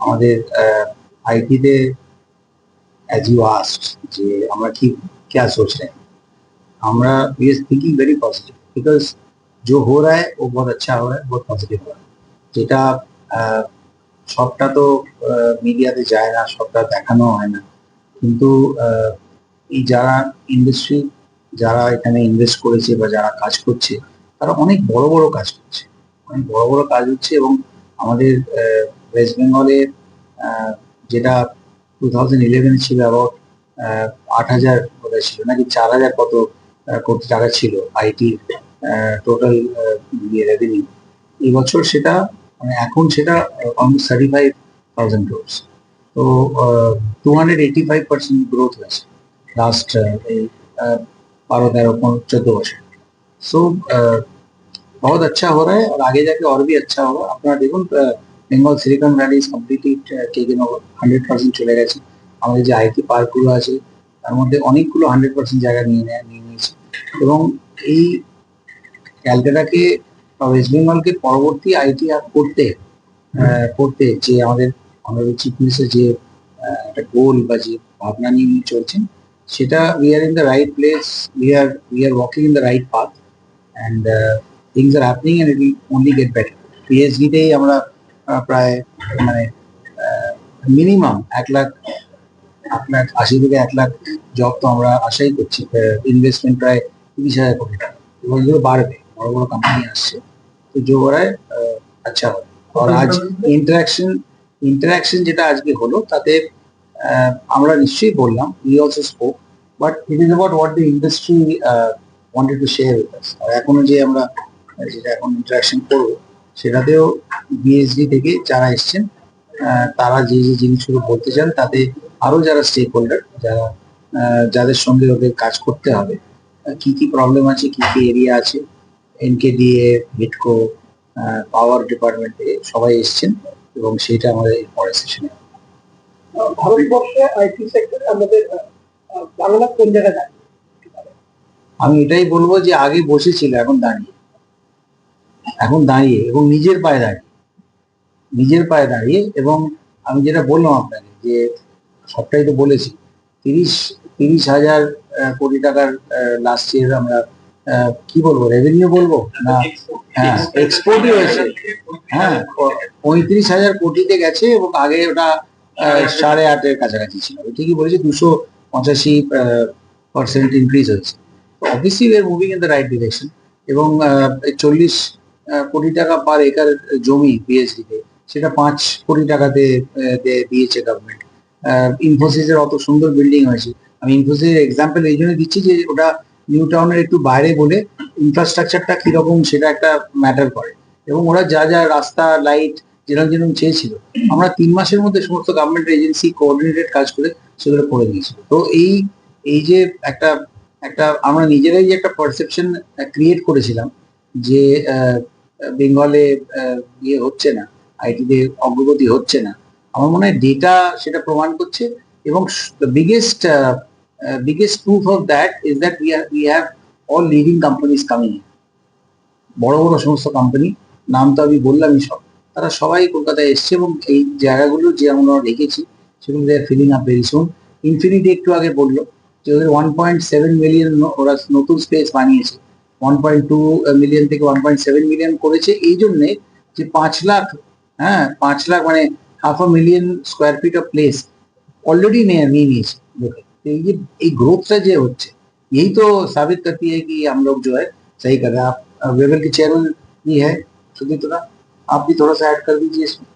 আমাদের IT as you asked যে আমরা কি क्या सोच रहे हैं আমরা we are thinking very positive because जो हो रहा है वो बहुत अच्छा हो रहा है बहुत पॉजिटिव हो रहा है যেটা আহ, সবটা তো মিডিয়াতে যায় না সবটা দেখানো হয় না কিন্তু আহ, এই যারা ইন্ডাস্ট্রি যারা এখানে ইনভেস্ট করেছে বা যারা কাজ করছে তারা অনেক বড় বড় কাজ করছে অনেক বড় বড় কাজ হচ্ছে এবং আমাদের ওয়েস্ট বেঙ্গলে যেটা টু থাউজেন্ড ইলেভেনে ছিল অ্যাবাউট আট হাজার বোধহয় ছিল নাকি চার হাজার কত আহ, কোটি টাকা ছিল আইটির টোটাল রেভিনিউ এবছর সেটা মানে এখন সেটা almost thirty five thousand crores তো two hundred eighty five percent growth হয়েছে লাস্ট এই আহ, बारह तेरह चौदह वर्ष सो बहुत अच्छा हो रहा है और आगे जाके और भी अच्छा होगा আপনারা দেখুন Bengal Silicon Valley is completely taken over hundred percent চলে গেছে। আমাদের যে আইটি পার্কগুলো আছে তার মধ্যে অনেকগুলো হান্ড্রেড পার্সেন্ট জায়গা নিয়ে নেয় নিয়ে নিয়েছে। এবং এই ক্যালকাটাকে বা ওয়েস্ট বেঙ্গলকে পরবর্তী আইটি হাব করতে আহ, করতে যে আমাদের আমাদের চিফ মিনিস্টার যে আহ, একটা গোল বা যে ভাবনা নিয়ে নিয়ে চলছেন সেটা we are in the right place we are we are walking in the right path and things are happening and it will only get better পিএইচডিতেই আমরা আহ, প্রায় মানে মিনিমাম এক লাখ এক লাখ আশি থেকে এক লাখ জব তো আমরা আশাই করছি। ইনভেস্টমেন্ট প্রায় তিরিশ হাজার কোটি টাকা। এবং বাড়বে বড় বড় কোম্পানি আসছে। তো জো করায় আচ্ছা আর আজ ইন্টারাকশন ইন্টারাকশন যেটা আজকে হলো তাতে আমরা নিশ্চয়ই বললাম we also spoke but it is about what the industry wanted to share with us আর এখনও যে আমরা যেটা এখন ইন্টারাকশন করব সেটাতেও বিএসডি থেকে যারা এসছেন তারা যে যে জিনিসগুলো বলতে চান তাতে আরও যারা স্টেক হোল্ডার যারা যাদের সঙ্গে ওদের কাজ করতে হবে কি কি প্রবলেম আছে কি কি এরিয়া আছে এনকে এনকেডিএ হিটকো পাওয়ার ডিপার্টমেন্টে সবাই এসছেন এবং সেটা আমাদের পরের সেশনে ভারতবর্ষে আইটি সেক্টরে আমাদের বাংলা কোন জায়গায় আমি এটাই বলব যে আগে বসেছিল এখন দাঁড়িয়ে। এখন দাঁড়িয়ে এবং নিজের পায়ে দাঁড়িয়ে, নিজের পায়ে দাঁড়িয়ে এবং আমি যেটা বললাম আপনাকে যে সবটাই তো বলেছি, তিরিশ তিরিশ হাজার কোটি টাকার লাস্ট ইয়ার আমরা কি বলব রেভিনিউ বলব? না হ্যাঁ এক্সপোর্টই হয়েছে। হ্যাঁ পঁয়ত্রিশ হাজার কোটিতে গেছে এবং আগে ওটা সাড়ে আটের কাছাকাছি ছিল। ঠিকই বলেছি, দুশো পঁচাশি পার্সেন্ট ইনক্রিজ হয়েছে। Obviously we are moving in the right direction এবং চল্লিশ কোটি টাকা পার একর জমি পিএইচডি তে। সেটা পাঁচ কোটি টাকাতে দিয়েছে গভর্নমেন্ট ইনফোসিসের অত সুন্দর বিল্ডিং হয়েছে। আমি ইনফোসিসের এক্সাম্পল এই জন্য দিচ্ছি যে ওটা নিউ টাউনের একটু বাইরে বলে ইনফ্রাস্ট্রাকচারটা কীরকম সেটা একটা ম্যাটার করে। এবং ওরা যা যা রাস্তা লাইট যেরকম যেরকম চেয়েছিল, আমরা তিন মাসের মধ্যে সমস্ত গভর্নমেন্ট এজেন্সি কোঅর্ডিনেটেড কাজ করে সেগুলো করে দিয়েছিল। তো এই এই যে একটা একটা আমরা নিজেরাই যে একটা পারসেপশন ক্রিয়েট করেছিলাম যে বেঙ্গলে ইয়ে হচ্ছে না, আইটিতে অগ্রগতি হচ্ছে না। আমার মনে হয় ডেটা সেটা প্রমাণ করছে এবং biggest biggest proof of that is that we are we have all leading companies coming বড় বড় সমস্ত কোম্পানি নাম তো আমি বললামই সব। তারা সবাই কলকাতায় এসছে এবং এই জায়গাগুলো যে আমরা রেখেছি সেগুলো they filling up very soon Infinity একটু আগে বলল যে ওদের ওয়ান পয়েন্ট সেভেন মিলিয়ন ওরা নতুন স্পেস বানিয়েছে। ওয়ান পয়েন্ট টু মিলিয়ন থেকে ওয়ান পয়েন্ট সেভেন মিলিয়ন করেছে এই জন্যে যে পাঁচ লাখ হ্যাঁ পাঁচ লাখ মানে half a million square feet of place already নিয়ে নিয়ে নিয়েছে लोग तो ये এই গ্রোথটা যে হচ্ছে यही तो साबित करती है कि हम लोग जो है सही कर रहे हैं आप वेबल के चेयरमैन भी है सुधीर थोड़ा आप भी थोड़ा सा ऐड कर दीजिए इसमें